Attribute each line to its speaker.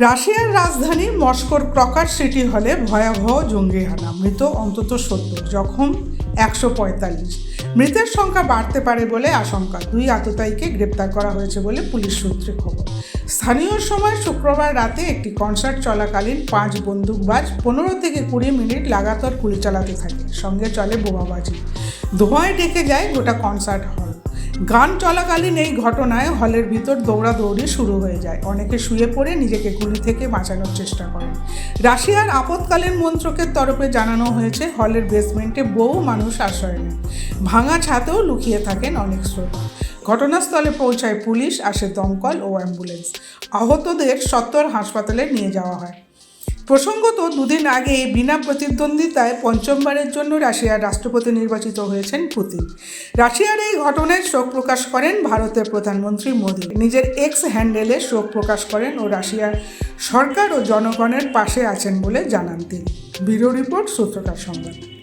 Speaker 1: রাশিয়ার রাজধানী মস্কোর ক্রকার সিটি হলে ভয়াবহ জঙ্গি হানা মৃত অন্তত সত্তর, জখম একশো পঁয়তাল্লিশ। মৃতের সংখ্যা বাড়তে পারে বলে আশঙ্কা। দুই আততায়ীকে গ্রেপ্তার করা হয়েছে বলে পুলিশ সূত্রে খবর। স্থানীয় সময় শুক্রবার রাতে একটি কনসার্ট চলাকালীন পাঁচ বন্দুকবাজ পনেরো থেকে কুড়ি মিনিট লাগাতার গুলি চালাতে থাকে। সঙ্গে চলে বোমাবাজি। ধোঁয়ায় ডেকে যায় গোটা কনসার্ট হল। গান চলাকালীন এই ঘটনায় হলের ভিতর দৌড়াদৌড়ি শুরু হয়ে যায়। অনেকে শুয়ে পড়ে নিজেকে গুলি থেকে বাঁচানোর চেষ্টা করেন। রাশিয়ার আপৎকালীন মন্ত্রকের তরফে জানানো হয়েছে, হলের বেসমেন্টে বহু মানুষ আশ্রয় নেয় ভাঙা ছাতেও লুকিয়ে থাকেন অনেক শ্রোতা ঘটনাস্থলে পৌঁছায় পুলিশ, আসে দমকল ও অ্যাম্বুলেন্স। আহতদের সত্তর হাসপাতালে নিয়ে যাওয়া হয়। প্রসঙ্গত, দুদিন আগে বিনা প্রতিদ্বন্দ্বিতায় পঞ্চমবারের জন্য রাশিয়ার রাষ্ট্রপতি নির্বাচিত হয়েছেন পুতিন। রাশিয়ার এই ঘটনায় শোক প্রকাশ করেন ভারতের প্রধানমন্ত্রী মোদী। নিজের এক্স হ্যান্ডেলে শোক প্রকাশ করেন ও রাশিয়ার সরকার ও জনগণের পাশে আছেন বলে জানান তিনি। ব্যুরো রিপোর্ট সূত্রকার সংবাদ।